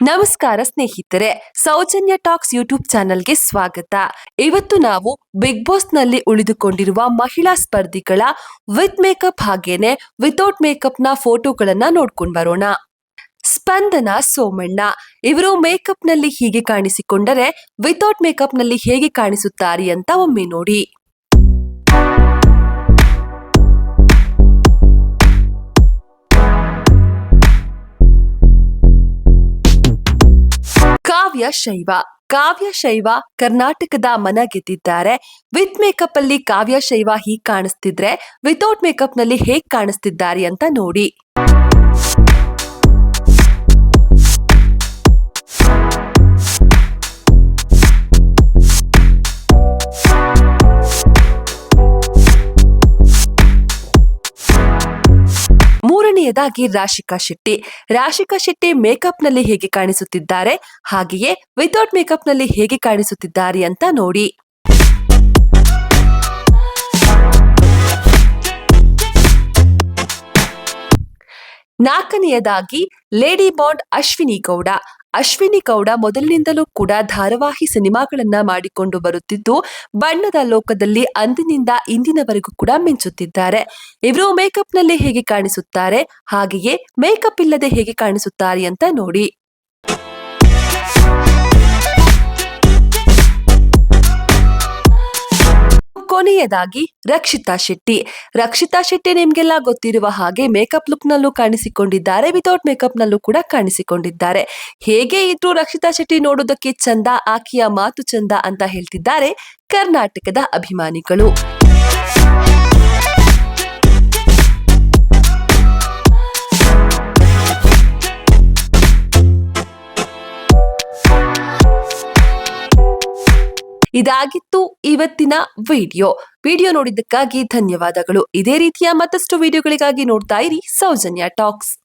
ನಮಸ್ಕಾರ ಸ್ನೇಹಿತರೆ, Soujanya tax YouTube ಚಾನೆಲ್ಗೆ ಸ್ವಾಗತ. ಇವತ್ತು ನಾವು ಬಿಗ್ ಬಾಸ್ನಲ್ಲಿ ಉಳಿದುಕೊಂಡಿರುವ ಮಹಿಳಾ ಸ್ಪರ್ಧಿಗಳ ವಿತ್ ಮೇಕಪ್ ಹಾಗೇನೆ ವಿತೌಟ್ ಮೇಕಪ್ನ ಫೋಟೋಗಳನ್ನ ನೋಡ್ಕೊಂಡ್ ಬರೋಣ. ಸ್ಪಂದನ ಸೋಮಣ್ಣ, ಇವರು ಮೇಕಪ್ನಲ್ಲಿ ಹೀಗೆ ಕಾಣಿಸಿಕೊಂಡರೆ ವಿತೌಟ್ ಮೇಕಪ್ನಲ್ಲಿ ಹೇಗೆ ಕಾಣಿಸುತ್ತಾರೆ ಅಂತ ಒಮ್ಮೆ ನೋಡಿ. ಕಾವ್ಯ ಶೈವ. ಕಾವ್ಯ ಶೈವ ಕರ್ನಾಟಕದ ಮನ ಗೆದ್ದಿದ್ದಾರೆ. ವಿತ್ ಮೇಕಪ್ ಅಲ್ಲಿ ಕಾವ್ಯ ಶೈವ ಹೀಗ್ ಕಾಣಿಸ್ತಿದ್ರೆ, ವಿತೌಟ್ ಮೇಕಪ್ನಲ್ಲಿ ಹೇಗ್ ಕಾಣಿಸ್ತಿದ್ದಾರೆ ಅಂತ ನೋಡಿ. ಮೂರನೆಯದಾಗಿ ರಾಶಿಕಾ ಶೆಟ್ಟಿ. ರಾಶಿಕಾ ಶೆಟ್ಟಿ ಮೇಕಪ್ನಲ್ಲಿ ಹೇಗೆ ಕಾಣಿಸುತ್ತಿದ್ದಾರೆ? ಹಾಗೆಯೇ ವಿತೌಟ್ ಮೇಕಪ್ನಲ್ಲಿ ಹೇಗೆ ಕಾಣಿಸುತ್ತಿದ್ದಾರೆ ಅಂತ ನೋಡಿ. ನಾಲ್ಕನೆಯದಾಗಿ, ಲೇಡಿ ಬಾಂಡ್ ಅಶ್ವಿನಿ ಗೌಡ. ಅಶ್ವಿನಿ ಗೌಡ ಮೊದಲಿನಿಂದಲೂ ಕೂಡ ಧಾರಾವಾಹಿ ಸಿನಿಮಾಗಳನ್ನ ಮಾಡಿಕೊಂಡು ಬರುತ್ತಿದ್ದು, ಬಣ್ಣದ ಲೋಕದಲ್ಲಿ ಅಂದಿನಿಂದ ಇಂದಿನವರೆಗೂ ಕೂಡ ಮಿಂಚುತ್ತಿದ್ದಾರೆ. ಇವರು ಮೇಕಪ್ನಲ್ಲಿ ಹೇಗೆ ಕಾಣಿಸುತ್ತಾರೆ, ಹಾಗೆಯೇ ಮೇಕಪ್ ಇಲ್ಲದೆ ಹೇಗೆ ಕಾಣಿಸುತ್ತಾರೆ ಅಂತ ನೋಡಿ. ಕೊನೆಯದಾಗಿ ರಕ್ಷಿತಾ ಶೆಟ್ಟಿ. ರಕ್ಷಿತಾ ಶೆಟ್ಟಿ ನಿಮ್ಗೆಲ್ಲ ಗೊತ್ತಿರುವ ಹಾಗೆ ಮೇಕಪ್ ಲುಕ್ ನಲ್ಲೂ ಕಾಣಿಸಿಕೊಂಡಿದ್ದಾರೆ ವಿತೌಟ್ ಮೇಕಪ್ ನಲ್ಲೂ ಕೂಡ ಕಾಣಿಸಿಕೊಂಡಿದ್ದಾರೆ. ಹೇಗೆ ಇದ್ರು ರಕ್ಷಿತಾ ಶೆಟ್ಟಿ ನೋಡೋದಕ್ಕೆ ಚಂದ, ಆಕೆಯ ಮಾತು ಚಂದ ಅಂತ ಹೇಳ್ತಿದ್ದಾರೆ ಕರ್ನಾಟಕದ ಅಭಿಮಾನಿಗಳು. ಇದಾಗಿತ್ತು ಇವತ್ತಿನ ವಿಡಿಯೋ. ವಿಡಿಯೋ ನೋಡಿದ್ದಕ್ಕಾಗಿ ಧನ್ಯವಾದಗಳು. ಇದೇ ರೀತಿಯ ಮತ್ತಷ್ಟು ವಿಡಿಯೋಗಳಿಗಾಗಿ ನೋಡ್ತಾ ಇರಿ ಸೌಜನ್ಯ ಟಾಕ್ಸ್.